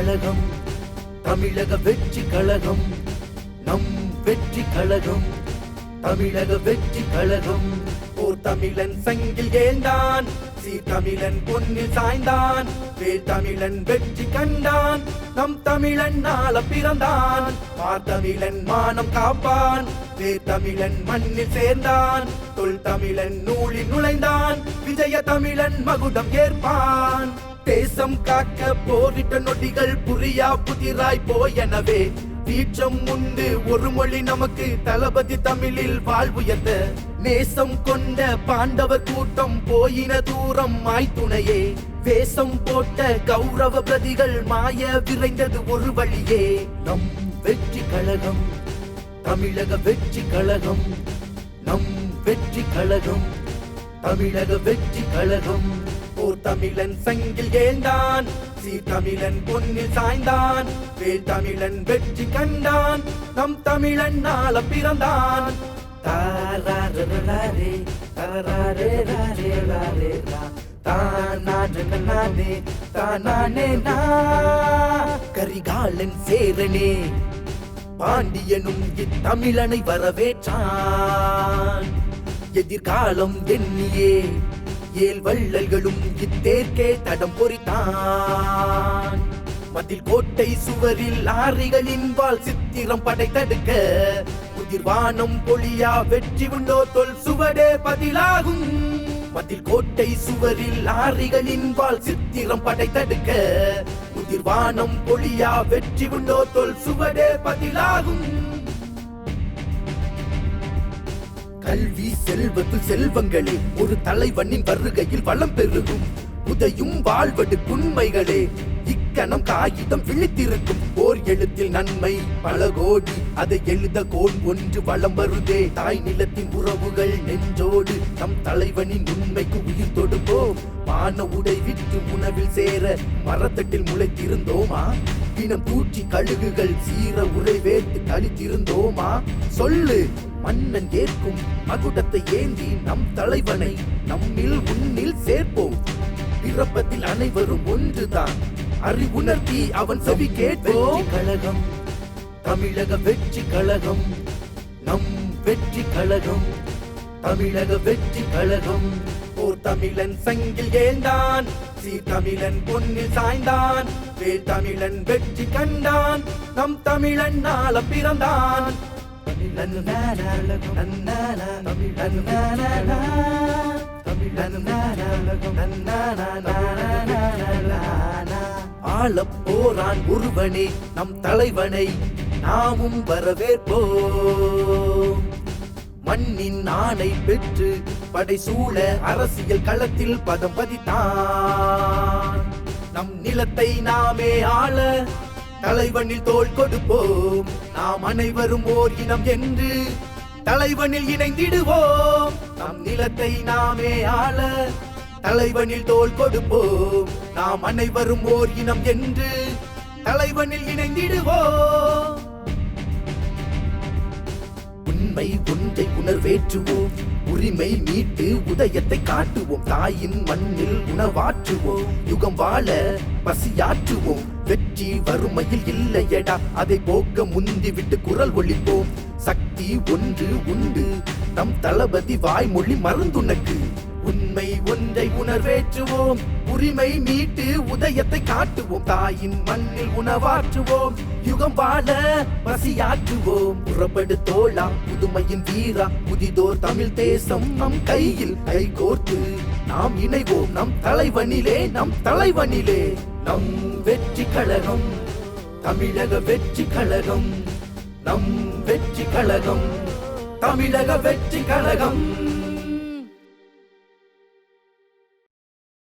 கழகம் தமிழக வெற்றி கழகம் நம் வெற்றி கழகம் தமிழக வெற்றி கழகம். ஓர் தமிழன் சங்கில் ஏந்தான் சீர் தமிழன் பொன்னில் சாய்ந்தான் வேல் தமிழன் வெற்றி கண்டான் நம் தமிழன் நாள பிறந்தான். மார் தமிழன் மானம் காப்பான் வேர் தமிழன் மண்ணில் சேர்ந்தான் தொல் தமிழன் நூலில் நுழைந்தான் விஜய தமிழன் மகுடம் ஏற்பான். தேசம் காக்க போரிட்ட நொடிகள் புரியா புதிராய் போயனவே. தீட்சம் உண்டு ஒரு மொழி நமக்கு தளபதி தமிழில் வாழ்வுயர்ந்த நேசம் கொண்ட பாண்டவர் கூட்டம் போயின தூரம் மாய்த்துணையே. வேஷம் போட்ட கௌரவ பிரதிகள் மாய விரைந்தது ஒரு வழியே. நம் வெற்றி கழகம் தமிழக வெற்றி கழகம் நம் வெற்றி கழகம் தமிழக வெற்றி கழகம். போர் தமிழன் சங்கில் ஏழ்ந்தான் சீர்தமிழன் பொன்னில் சாய்ந்தான். வேல் தமிழன் வெற்றி கண்டான். நம் தமிழன் நாள பிறந்தான். தாரே தாரே ராரே ராரே ரா தானானே தானானே கரிகாலன் சேரனே பாண்டியனும் இத்தமிழனை வரவேற்றான். எதிர்காலம் தென்னியே ஏழ் வள்ளல்களும் இத்தேர்க்கே தடம் பொறித்தான். மதில் கோட்டை சுவரில் ஆறிகளின் வால் சித்திரம் படை தடுக்க உதிர்வானம் பொழியா வெற்றி உண்டோ தொல் சுவடே பதிலாகும். மதில் கோட்டை சுவரில் ஆறிகளின் வால் சித்திரம் படை தடுக்க உதிர்வானம் பொழியா வெற்றி உண்டோ தொல் சுவடே பதிலாகும். கல்வி செல்வத்தில் செல்வங்களே. ஒரு தலைவனின் வருகையில் வளம் பெருகும். உதையும் வாழ்வடு உண்மைகளே இக்கணம் காகிதம் விழித்திருக்கும். ஓர் எழுத்தில் நன்மை பல கோடி. அதை எழுத கோல் ஒன்று வளம் வருதே. தாய் நிலத்தின் உறவுகள் நெஞ்சோடு. நம் தலைவனின் உண்மைக்கு உயிர் தொடுப்போம். மான உடை விற்று உணவில் சேர. மரத்தட்டில் முளைத்திருந்தோமா? தினம் பூச்சி கழுகுகள் சீர உரை வேர்த்து கழித்திருந்தோமா சொல்லு மன்னன் ஏற்கும் மகுடத்தை ஏந்தி நம் தலைவனை நம்மில் உன்னில் சேர்ப்போம். பிறப்பத்தில் அனைவரும் ஒன்றுதான். அறிவுணர்த்தி அவன் செவி கேட்போம். கழகம். தமிழக வெற்றி கழகம். நம் வெற்றி கழகம். தமிழக வெற்றி கழகம். ஓர் தமிழன் சங்கில் ஏந்தான். சீர்தமிழன் பொன்னு சாய்ந்தான் வேல் தமிழன் வெற்றி கண்டான் நம் தமிழன் நாள பிறந்தான் ஆள போரான் ஒருவனே நம் தலைவனை நாமும் வரவேற்போம் மண்ணின் ஆணை பெற்று படை சூழ அரசியல் களத்தில் பதம் பதித்தான். நம் நிலத்தை நாமே ஆள தலைவனில் தோல் கொடுப்போம். நாம் அனைவரும் ஓர் இனம் என்று தலைவனில் இணைந்திடுவோம். நம் நிலத்தை நாமே ஆள தலைவனில் தோல் கொடுப்போம். நாம் அனைவரும் ஓர் இனம் என்று தலைவனில் இணைந்திடுவோம். உண்மை ஒன்றை உணர்வேற்றுவோம். உரிமை மீட்டு உதயத்தை காட்டுவோம். தாயின் மண்ணில் உணவாற்றுவோம். யுகம் வாழ பசியாற்றுவோம். வெற்றி வறுமையில் இல்லையடா. அதை போக்க முந்தி விட்டு குரல் ஒழிப்போம். சக்தி ஒன்று உண்டு. நம் தளபதி வாய்மொழி மறந்துனக்கு உண்மை ஒன்றை உணர்வேற்றுவோம். உரிமை மீட்டு உதயத்தை காட்டுவோம். தாயின் மண்ணில் உணவாற்றுவோம். யுகம் வாழ பசியாற்றுவோம். புறப்படு தோழா புதுமையின் வீரா புதிதோர் தமிழ் தேசம் நம் கையில் கை கோர்த்து நாம் இணைவோம். நம் தலைவனிலே நம் தலைவனிலே நம் வெற்றி கழகம் தமிழக வெற்றி கழகம் நம் வெற்றி கழகம் தமிழக வெற்றி கழகம்.